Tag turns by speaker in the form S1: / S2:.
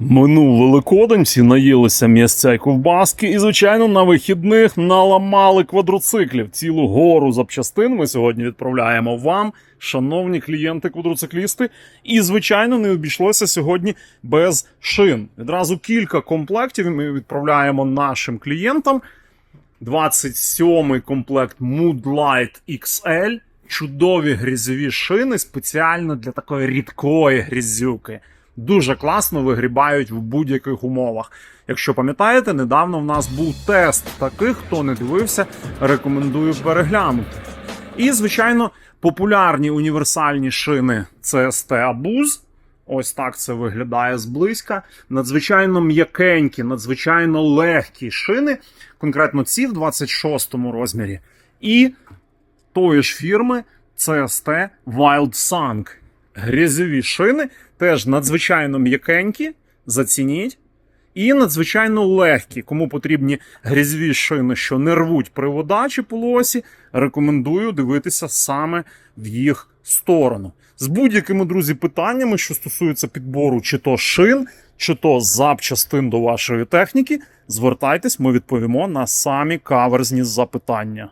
S1: Минув Великодень, всі наїлися м'ясця й ковбаски, і, звичайно, на вихідних наламали квадроциклів. Цілу гору запчастин ми сьогодні відправляємо вам, шановні клієнти-квадроциклісти. І, звичайно, не обійшлося сьогодні без шин. Відразу кілька комплектів ми відправляємо нашим клієнтам. 27-й комплект Moodlight XL. Чудові грязьові шини спеціально для такої рідкої грязюки. Дуже класно вигрібають в будь-яких умовах. Якщо пам'ятаєте, недавно в нас був тест таких, хто не дивився, рекомендую переглянути. І, звичайно, популярні універсальні шини CST Abuz. Ось так це виглядає зблизька. Надзвичайно м'якенькі, надзвичайно легкі шини, конкретно ці в 26-му розмірі. І тої ж фірми CST Wild Sunk. Грязьові шини теж надзвичайно м'якенькі, зацініть. І надзвичайно легкі. Кому потрібні грязьові шини, що не рвуть привода чи полосі, рекомендую дивитися саме в їх сторону. З будь-якими друзі питаннями, що стосуються підбору чи то шин, чи то запчастин до вашої техніки, звертайтесь, ми відповімо на самі каверзні запитання.